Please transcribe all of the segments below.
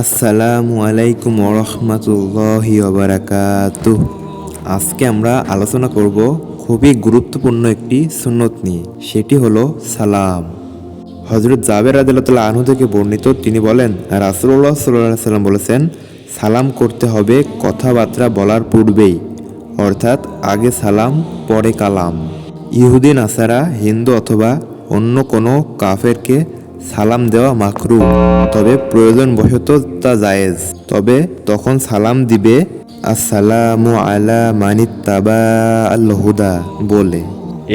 আসসালামু আলাইকুম রহমতুল্লাহি ওবরাকাতু আজকে আমরা আলোচনা করব খুবই গুরুত্বপূর্ণ একটি সুন্নত নিয়ে, সেটি হলো সালাম। হজরত জাবের আদালতুল্লাহ আনহু থেকে বর্ণিত, তিনি বলেন রাসুল্লাহ সাল্লাহ সাল্লাম বলেছেন, সালাম করতে হবে কথাবার্তা বলার পূর্বেই, অর্থাৎ আগে সালাম, পরে কালাম। ইহুদিন নাসারা, হিন্দু অথবা অন্য কোনো কাফেরকে সালাম দেওয়া মাকরু তবে প্রয়োজনবশত তা জায়েজ। তবে তখন সালাম দিবে আসসালামু আলা মানিত্তাবা আল হুদা বলে।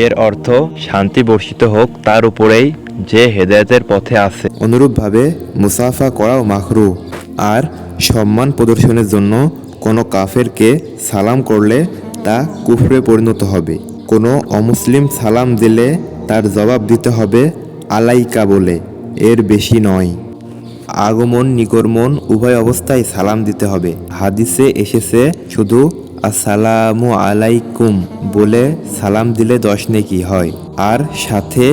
এর অর্থ শান্তি বর্ষিত হোক তার উপরেই যে হেদায়েতের পথে আছে। অনুরূপভাবে মুসাফা করাও মাখরু আর সম্মান প্রদর্শনের জন্য কোনো কাফেরকে সালাম করলে তা কুফরে পরিণত হবে। কোনো অমুসলিম সালাম দিলে তার জবাব দিতে হবে আলাইকা বলে, এর বেশি নয়। আগমন নিগমন উভয় অবস্থায় সালাম দিতে হবে। হাদিসে এসেছে, শুধু আসসালামু আলাইকুম বলে সালাম দিলে দশ নেকি হয়, আর সাথে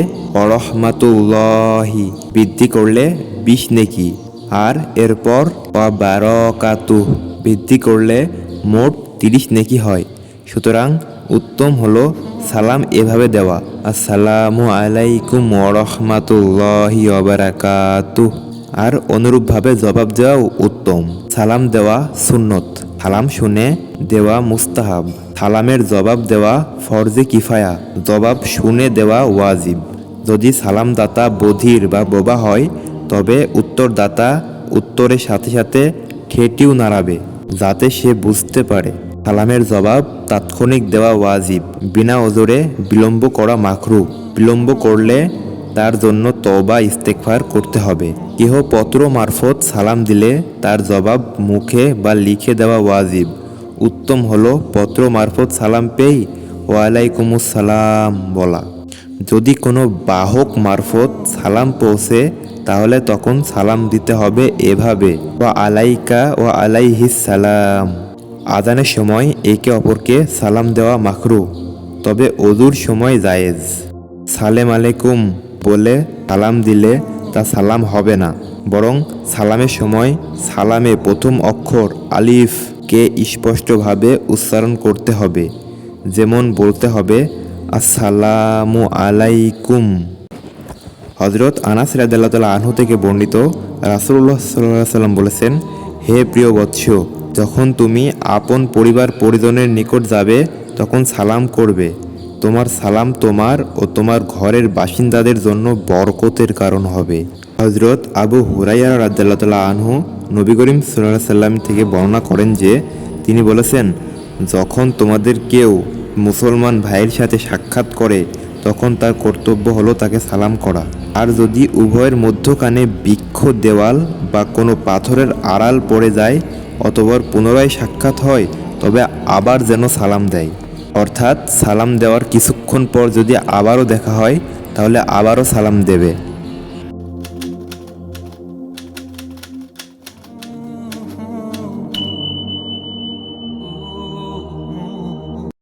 অরহমাতুল্লাহি বৃদ্ধি করলে বিশ নেকি, আর এরপর বারকাতু বৃদ্ধি করলে মোট তিরিশ নেকি হয়। সুতরাং উত্তম হলো সালাম এভাবে দেওয়া, আসসালামু আলাইকুম ওরহমাতুল্লাহি ওবারাকাতু আর অনুরূপভাবে জবাব দেওয়া উত্তম। সালাম দেওয়া সুন্নত। সালাম শুনে দেওয়া মুস্তাহাব। সালামের জবাব দেওয়া ফরজে কিফায়া। জবাব শুনে দেওয়া ওয়াজিব। যদি সালামদাতা বধির বা বোবা হয়, তবে উত্তরদাতা উত্তরের সাথে সাথে ঠেটিও নাড়াবে, যাতে সে বুঝতে পারে। সালামের জবাব তাৎক্ষণিক দেওয়া ওয়াজিব। বিনা ওজরে বিলম্ব করা মাখরু বিলম্ব করলে তার জন্য তওবা ইস্তেকফার করতে হবে। কেহ পত্র মারফত সালাম দিলে তার জবাব মুখে বা লিখে দেওয়া ওয়াজিব। উত্তম হলো পত্র মারফত সালাম পেয়ে ওয়ালাইকুমুসালাম বলা। যদি কোনো বাহক মারফত সালাম পৌঁছে, তাহলে তখন সালাম দিতে হবে এভাবে। ওয়া আলাইকা ও আলাইহিস সালাম। আদানের সময় একে অপরকে সালাম দেওয়া মাখরু তবে অজুর সময় জায়েজ। সালেম আলাইকুম বলে সালাম দিলে তা সালাম হবে না, বরং সালামের সময় সালামে প্রথম অক্ষর আলিফকে স্পষ্টভাবে উচ্চারণ করতে হবে, যেমন বলতে হবে, আসসালামু আলাইকুম। হজরত আনাস রাদাল্লাহ আনহু থেকে বর্ণিত রাসুল্লাহ সাল্লাহ সাল্লাম বলেছেন, হে প্রিয় বৎস যখন তুমি আপন পরিবার পরিজনের নিকট যাবে, তখন সালাম করবে। তোমার সালাম তোমার ও তোমার ঘরের বাসিন্দাদের জন্য বরকতের কারণ হবে। হজরত আবু হুরাইয়া রাদ্দাল্লাহ আনহু নবী করিম সাল্লাহ সাল্লাম থেকে বর্ণনা করেন যে, তিনি বলেছেন, যখন তোমাদের কেউ মুসলমান ভাইয়ের সাথে সাক্ষাৎ করে, তখন তার কর্তব্য হলো তাকে সালাম করা। আর যদি উভয়ের মধ্যখানে বৃক্ষ দেওয়াল বা কোনো পাথরের আড়াল পড়ে যায় অথবা পুনরায় সাক্ষাৎ হয়, তবে আবার যেন সালাম দেয়। অর্থাৎ সালাম দেওয়ার কিছুক্ষণ পর যদি আবারও দেখা হয়, তাহলে আবারও সালাম দেবে।